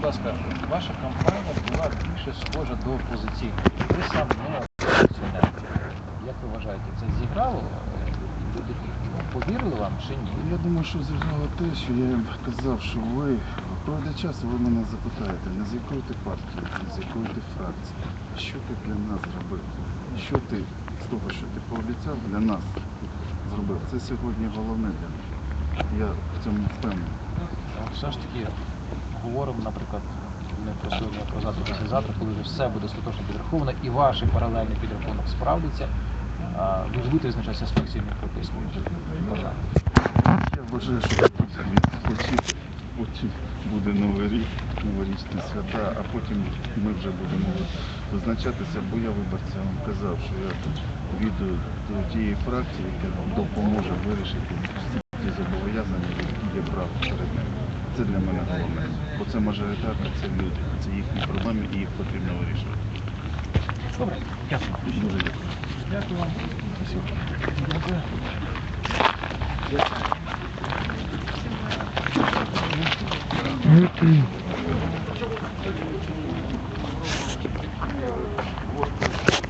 будь ласка, ваша кампанія була більше схожа до опозиційної. Ви сам не опозиціонер. Як ви вважаєте, це зіграло? Е, Люди повірили вам чи ні? Я думаю, що зіграло те, що я їм казав, що ви пройде час, ви мене запитаєте, не з якої ти партії, не з якої ти фракції, що ти для нас зробив? Що ти з того, що ти пообіцяв, для нас зробив? Це сьогодні головне для нас. Я в цьому впевнений. Все ж таки говоримо, наприклад, не про сьогодні, а завтра, коли вже все буде остаточно підраховано і ваш паралельний підрахунок справдиться. Ви будете визначатися з фракційною пропискою. Я вважаю, що від потім, буде новий рік, новорічні свята, а потім ми вже будемо визначатися, бо я виборцям казав, що я віду до тієї фракції, яка допоможе вирішити всі ті зобов'язання, які є право перед ними. Це для мене головне. Бо це мажоритарка, це люди, це їхні проблеми і їх потрібно вирішувати. Добре, дякую. Дуже дякую. Дякую вам. Спасибо. Дякую.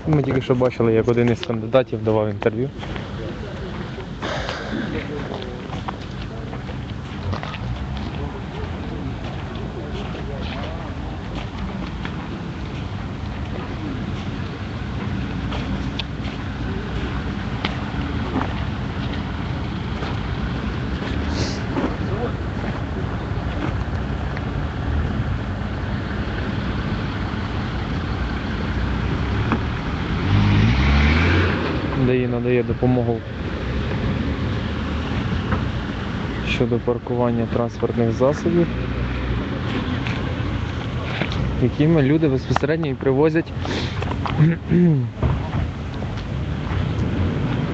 Ми тільки що бачили, як один із кандидатів давав інтерв'ю. Де їй надає допомогу щодо паркування транспортних засобів, якими люди безпосередньо і привозять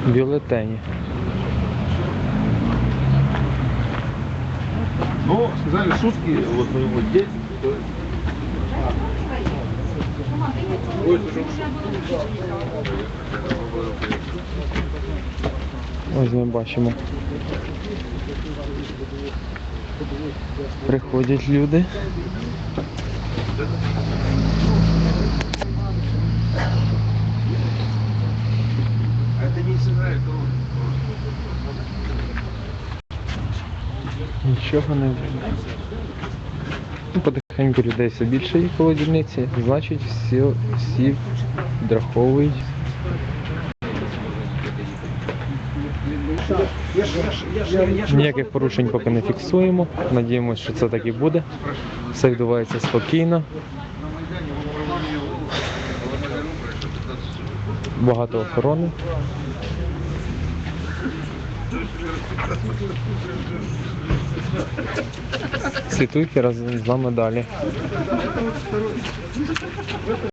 бюлетені. Ну, сказали шутки, вот у него дети, Ось ми бачимо. Приходять люди. Нічого не видно. Ну, потихеньку людей все більше їхало дільниці, значить всі, всі підраховують. Ніяких порушень поки не фіксуємо. Надіємося, що це так і буде. Все відбувається спокійно. Багато охорони. Слідуйте разом з нами далі.